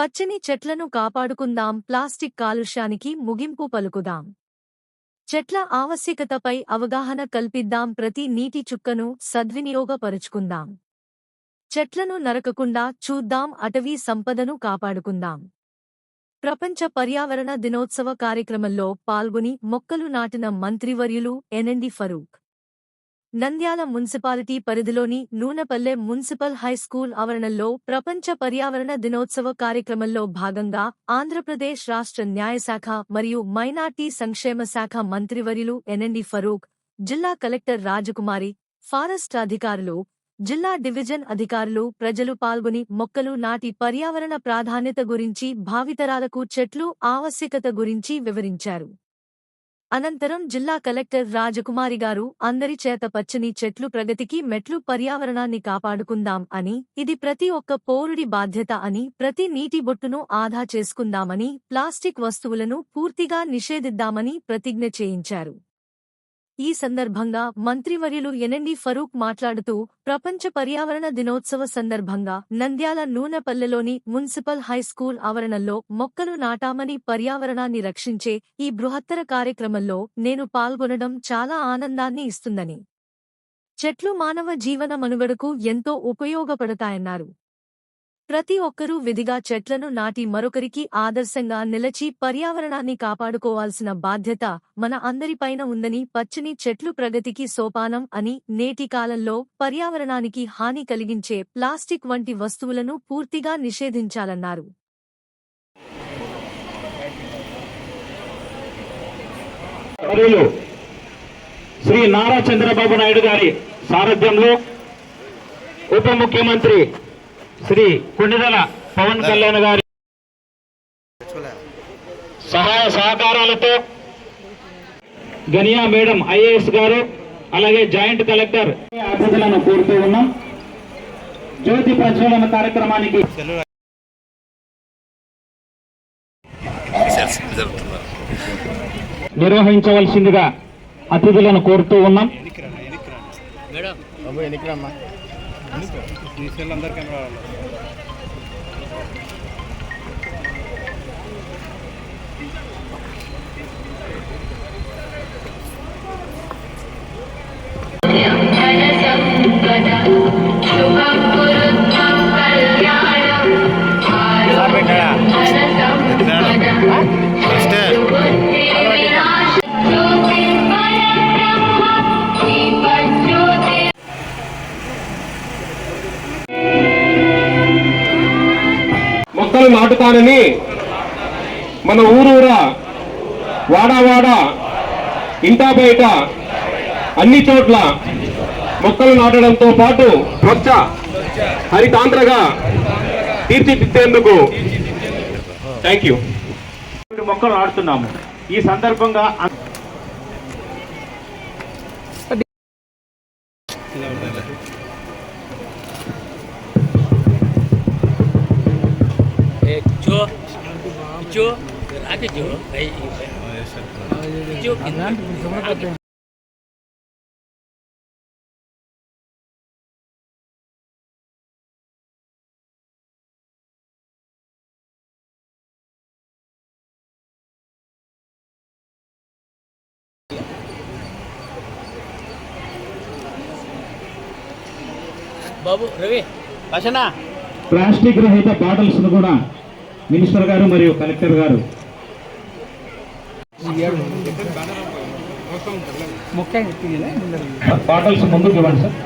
పచ్చని చెట్లను కాపాడుకుందాం ప్లాస్టిక్ కాలుష్యానికి ముగింపు పలుకుదాం. చెట్ల ఆవశ్యకతపై అవగాహన కల్పిద్దాం ప్రతి నీటి చుక్కను సద్వినియోగపరుచుకుందాం. చెట్లను నరకకుండా చూద్దాం అటవీ సంపదను కాపాడుకుందాం. ప్రపంచ పర్యావరణ దినోత్సవ కార్యక్రమంలో పాల్గొని మొక్కలు నాటిన మంత్రివర్యులు ఎన్ఎండి ఫరూక్. నంద్యాల మున్సిపాలిటీ పరిధిలోని నూనెపల్లె మున్సిపల్ హైస్కూల్ ఆవరణలో ప్రపంచ పర్యావరణ దినోత్సవ కార్యక్రమంలో భాగంగా ఆంధ్రప్రదేశ్ రాష్ట్ర న్యాయశాఖ మరియు మైనార్టీ సంక్షేమ శాఖ మంత్రివర్యులు ఎన్ఎండి ఫరూక్ జిల్లా కలెక్టర్ రాజకుమారి ఫారెస్ట్ అధికారులు జిల్లా డివిజన్ అధికారులు ప్రజలు పాల్గొని మొక్కలు నాటి పర్యావరణ ప్రాధాన్యత గురించి భావితరాలకు చెట్లు ఆవశ్యకత గురించి వివరించారు. అనంతరం జిల్లా కలెక్టర్ రాజకుమారి గారు అందరి చేత పచ్చని చెట్లు ప్రగతికి మెట్లు పర్యావరణాన్ని కాపాడుకుందాం అని ఇది ప్రతి ఒక్క పౌరుడి బాధ్యత అని ప్రతి నీటి బొట్టును ఆదా చేసుకుందామని ప్లాస్టిక్ వస్తువులను పూర్తిగా నిషేధిద్దామని ప్రతిజ్ఞ చేయించారు. ఈ సందర్భంగా మంత్రివర్యులు ఎనండి ఫరూక్ మాట్లాడుతూ ప్రపంచ పర్యావరణ దినోత్సవ సందర్భంగా నంద్యాల నూనెపల్లెలోని మున్సిపల్ హైస్కూల్ ఆవరణలో మొక్కలు నాటామని పర్యావరణాన్ని రక్షించే ఈ బృహత్తర కార్యక్రమంలో నేను పాల్గొనడం చాలా ఆనందాన్ని ఇస్తుందని. చెట్లు మానవ జీవన మనుగడకు ఎంతో ఉపయోగపడతాయన్నారు. ప్రతి ఒక్కరూ విధిగా చెట్లను నాటి మరొకరికి ఆదర్శంగా నిలచి పర్యావరణాన్ని కాపాడుకోవాల్సిన బాధ్యత మన అందరిపైన ఉందని పచ్చని చెట్లు ప్రగతికి సోపానం అని నేటి కాలంలో పర్యావరణానికి హాని కలిగించే ప్లాస్టిక్ వంటి వస్తువులను పూర్తిగా నిషేధించాలన్నారు. శ్రీ నారా చంద్రబాబు నాయుడు గారి సారథ్యంలో ఉప ముఖ్యమంత్రి శ్రీ కొండిదల పవన్ కళ్యాణ్ గారి సహాయ సహకారాలతో గనియా మేడం ఐఏఎస్ గారు అలాగే జాయింట్ కలెక్టర్ అతిథులను కోరుతూ ఉన్నాం. జ్యోతి ప్రజ్వలన కార్యక్రమానికి నిర్వహించవలసిందిగా అతిథులను కోరుతూ ఉన్నాం. ఎన్నికరమ్మా ఫస్ట్ నాటుతానని మన ఊరూరా వాడా వాడ ఇంటా బయట అన్ని చోట్ల మొక్కలు నాటడంతో పాటు స్వచ్ఛ హరితాంధ్రగా తీర్చిదిద్దేందుకు థ్యాంక్ యూ మొక్కలు నాటుతున్నాము. ఈ సందర్భంగా Jo, ada Jo. Baik, Jo kita. Babu, Ravi. భాషనా ప్లాస్టిక్ రహిత బాటిల్స్ను కూడా మినిస్టర్ గారు మరియు కలెక్టర్ గారు. బాటిల్స్ ముందుకు ఇవ్వండి sir.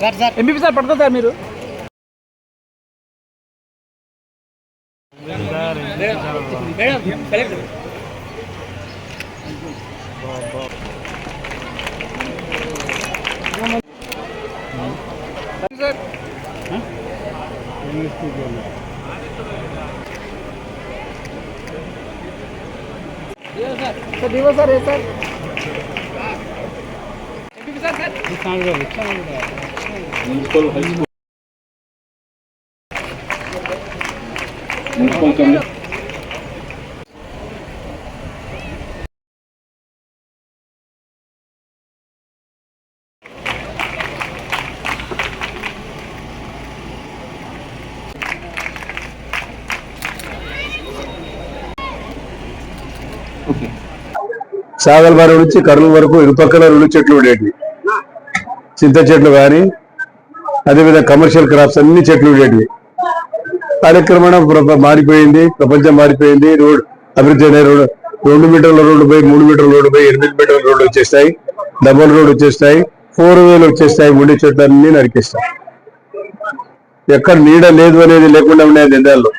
Sir sir. MP sir పట్టుకో సార్ మీరు. Madam, collector. సార్ దివో సార్ ఏ సార్ ఎంపీ సార్ సార్ నుంచి కర్నూలు వరకు ఇరుపక్కల రెండు చెట్లు ఉండేవి చింత చెట్లు కానీ అదేవిధంగా కమర్షియల్ క్రాప్స్ అన్ని చెట్లు ఉండేవి కార్యక్రమం మారిపోయింది ప్రపంచం మారిపోయింది. రోడ్ అభివృద్ధి అనే రోడ్ రెండు మీటర్ల రోడ్డు పోయి మూడు మీటర్ల రోడ్డు పోయి ఎనిమిది మీటర్ల రోడ్డు వచ్చేస్తాయి. డబుల్ రోడ్ వచ్చేస్తాయి. ఫోర్ వేలు వచ్చేస్తాయి ఉండే చెట్లు అన్ని నరికేస్తాయి. ఎక్కడ నీడ లేదు అనేది లేకుండా ఉన్నాయి నిందాల్లో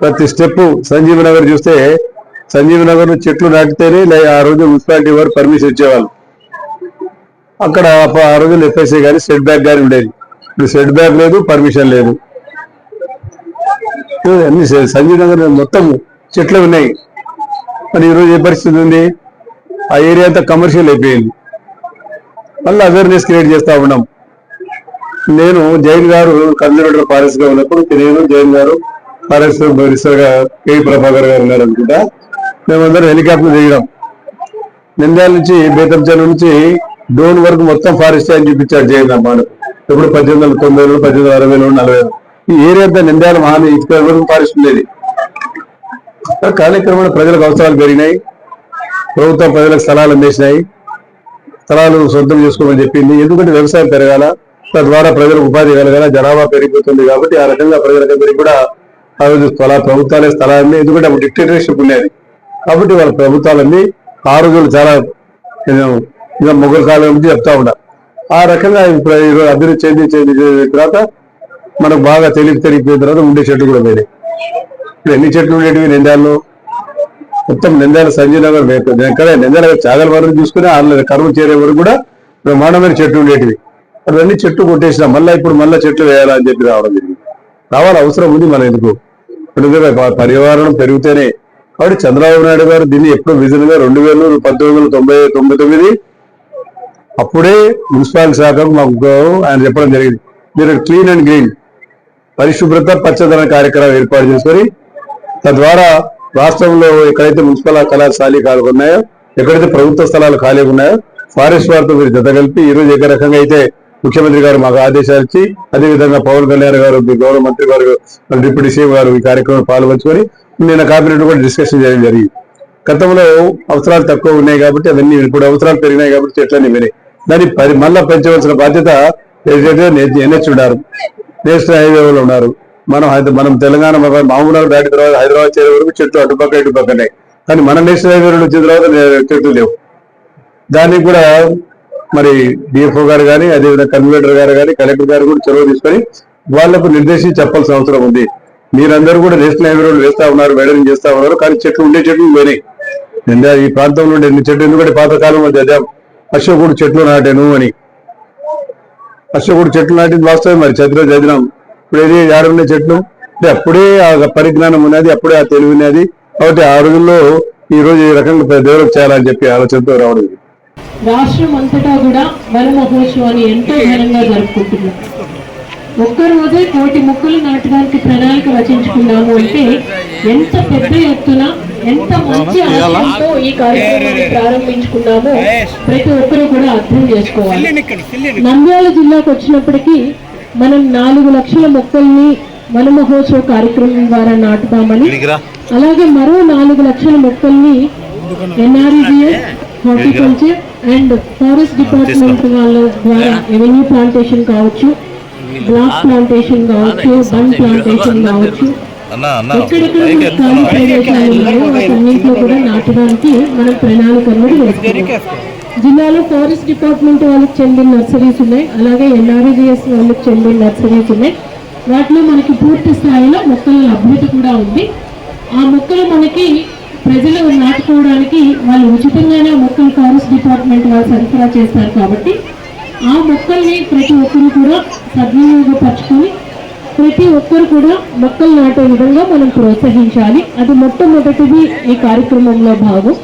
ప్రతి స్టెప్ సంజీవ్ నగర్ చూస్తే సంజీవ్ నగర్లో చెట్లు నాటితేనే ఆ రోజు మున్సిపాలిటీ వారు పర్మిషన్ ఇచ్చేవాళ్ళు. అక్కడ ఆ రోజు ఎఫ్ఎస్ఏ కానీ సెట్ బ్యాక్ కానీ ఉండేది. ఇప్పుడు సెట్ బ్యాక్ లేదు పర్మిషన్ లేదు. అన్ని సంజీవ్ నగర్ మొత్తం చెట్లు ఉన్నాయి. మరి ఈరోజు ఏ పరిస్థితి ఉంది? ఆ ఏరియా అంతా కమర్షియల్ అయిపోయింది. మళ్ళీ అవేర్నెస్ క్రియేట్ చేస్తూ ఉన్నాం. నేను జైన్ గారు కన్జర్వేటర్ ఫారెస్ట్గా ఉన్నప్పుడు నేను జైన్ గారు ఫారెస్ట్ మినిస్టర్గా కే. ప్రభాకర్ గారు ఉన్నారు అనుకుంటా మేమందరం హెలికాప్టర్ దిగడం. నింద్యాల నుంచి బేతంచల్ నుంచి డోన్ వరకు మొత్తం ఫారెస్ట్ అని చూపించాడు జైన్ అమ్మాడు. ఇప్పుడు పద్దెనిమిది వందల తొంభై వేలు పద్దెనిమిది వందల అరవై వేలు నలభై వేలు ఈ ఏరియా అంతా నింద్యాల మహాని ఇక్కడ వరకు ఫారెస్ట్ ఉండేది. కార్యక్రమంలో ప్రజలకు అవసరాలు పెరిగినాయి. ప్రభుత్వం ప్రజలకు స్థలాలు అందేసినాయి స్థలాలు సొంతం చేసుకోమని చెప్పింది. ఎందుకంటే వ్యవసాయం పెరగాల తద్వారా ప్రజలకు ఉపాధి కలగాల జనాభా పెరిగిపోతుంది కాబట్టి ఆ రకంగా ప్రజలందరికీ కూడా ఆ రోజు స్థలా ప్రభుత్వాలే స్థలాన్ని ఎందుకంటే అప్పుడు డిక్టేటర్షిప్ ఉండేది. కాబట్టి వాళ్ళ ప్రభుత్వాలన్నీ ఆ రోజులు చాలా నేను ఇంకా కాలం నుంచి చెప్తా ఉన్నా. ఆ రకంగా ఇప్పుడు ఈరోజు అభివృద్ధి చెంది చెంది చెందిన తర్వాత మనకు బాగా తెలివి తెలిగిపోయిన తర్వాత ఉండే చెట్లు కూడా పోయినాయి ఇప్పుడు ఎన్ని చెట్లు ఉండేటివి? నిందాల్లో మొత్తం నిందాల సంజయ్ నగర్ వేపు ఎక్కడ నిందాల చాగల వరకు చూసుకుని వాళ్ళ కరువు చేరే వరకు కూడా బ్రహ్మాండమైన చెట్లు ఉండేటివి. అవన్నీ చెట్లు కొట్టేసినా మళ్ళీ ఇప్పుడు మళ్ళీ చెట్లు వేయాలని చెప్పి రావడం జరిగింది. రావాలి అవసరం ఉంది మన ఎందుకు? పర్యావరణం పెరిగితేనే కాబట్టి చంద్రబాబు నాయుడు గారు దీన్ని ఎప్పుడు విజన్గా రెండు వేల పంతొమ్మిది వందల తొంభై తొంభై తొమ్మిది అప్పుడే మున్సిపాలిటీ శాఖకు మాకు ఆయన చెప్పడం జరిగింది. మీరు క్లీన్ అండ్ గ్రీన్ పరిశుభ్రత పచ్చదన కార్యక్రమం ఏర్పాటు చేసుకొని తద్వారా రాష్ట్రంలో ఎక్కడైతే మున్సిపల్ కళాశాల ఉన్నాయో ఎక్కడైతే ప్రభుత్వ స్థలాలు ఖాళీగా ఉన్నాయో ఫారెస్ట్ వారితో మీరు జత కలిపి ఈ రోజు ఏ రకంగా అయితే ముఖ్యమంత్రి గారు మాకు ఆదేశాలు ఇచ్చి అదేవిధంగా పవన్ కళ్యాణ్ గారు మీ గౌరవ మంత్రి గారు డిప్యూటీ సీఎం గారు ఈ కార్యక్రమం పాల్గొంచుకొని నిన్న కేబినెట్ కూడా డిస్కషన్ చేయడం జరిగింది. గతంలో అవసరాలు తక్కువ ఉన్నాయి కాబట్టి అవన్నీ ఇప్పుడు అవసరాలు పెరిగినాయి కాబట్టి చెట్లన్నీ వినాయి దాన్ని పరి మళ్ళా పెంచవలసిన బాధ్యత ఎన్హెచ్ ఉన్నారు. నేషనల్ హైవేలో ఉన్నారు. మనం మనం తెలంగాణ మామూలు దాటి తర్వాత హైదరాబాద్ చేరే వరకు చెట్లు అటుపక్క ఇటుపక్కనే. కానీ మన నేషనల్ హైవే వచ్చిన తర్వాత చెట్లు లేవు. దానికి కూడా మరి డిఎఫ్ఓ గారు కానీ అదేవిధంగా కన్వీనర్ గారు కానీ కలెక్టర్ గారు కూడా చొరవ తీసుకొని వాళ్ళకు నిర్దేశించి చెప్పాల్సిన అవసరం ఉంది. మీరందరూ కూడా నేషనల్ హైవే రోడ్లు వేస్తా ఉన్నారు వెడలింగ్ చేస్తా ఉన్నారు కానీ చెట్లు ఉండే చెట్లు పోయినాయి. నిందా ఈ ప్రాంతంలో ఉండే ఎన్ని చెట్లు ఎందుకంటే పాతకాలంలో చదివాం అశోకుడు చెట్లు నాటాను అని. అశోకుడు చెట్లు నాటింది వాస్తవం మరి చదిలో చదివినాం. ఇప్పుడు ఏది ఏడున్న చెట్లు? అప్పుడే ఆ పరిజ్ఞానం ఉన్నది అప్పుడే ఆ తెలివి ఉన్నది. కాబట్టి ఆ రోజుల్లో ఈ రోజు ఈ రకంగా డెవలప్ చేయాలని చెప్పి ఆలోచనతో రావడం రాష్ట్రం అంతటా కూడా వనమహోత్సవాన్ని ఎంతో ఘనంగా జరుపుకుంటున్నాం ఒక్కరోజే కోటి మొక్కలు నాటడానికి ప్రణాళిక రచించుకున్నాము అంటే ఎంత పెద్ద ఎత్తున ఎంత మంచి ఆశయంతో ఈ కార్యక్రమాన్ని ప్రారంభించుకున్నామో ప్రతి ఒక్కరూ కూడా అర్థం చేసుకోవాలి. నంద్యాల జిల్లాకు వచ్చినప్పటికీ మనం నాలుగు లక్షల మొక్కల్ని వన మహోత్సవ కార్యక్రమం ద్వారా నాటుతామని అలాగే మరో నాలుగు లక్షల మొక్కల్ని NREGS horticulture and forest department వాళ్ళ ద్వారా రెవెన్యూ ప్లాంటేషన్ కావచ్చు. బ్లాక్ ప్లాంటేషన్ కావచ్చు బన్ ప్లాంటేషన్ కావచ్చు. ఎక్కడెక్కడ మనకి ఖాళీ ప్రదేశాలు ఉన్నాయో వాటన్నింటిలో కూడా నాటడానికి మనం ప్రణాళిక అనేది జిల్లాలో ఫారెస్ట్ డిపార్ట్మెంట్ వాళ్ళకి చెందిన నర్సరీస్ ఉన్నాయి. అలాగే ఎన్ఆర్ఈజిఎస్ వాళ్ళకి చెందిన నర్సరీస్ ఉన్నాయి. వాటిలో మనకి పూర్తి స్థాయిలో మొక్కల లభ్యత కూడా ఉంది. ఆ మొక్కలు మనకి ప్రజలు నాటుకోవడానికి వాళ్ళు ఉచితంగానే మొక్కలు ఫారెస్ట్ డిపార్ట్మెంట్ వాళ్ళు సరఫరా చేస్తారు కాబట్టి ఆ మొక్కల్ని ప్రతి ఒక్కరు కూడా సద్వినియోగపరచుకొని ప్రతి ఒక్కరు కూడా మొక్కలు నాటే విధంగా మనం ప్రోత్సహించాలి. అది మొట్టమొదటిది ఈ కార్యక్రమంలో భాగం.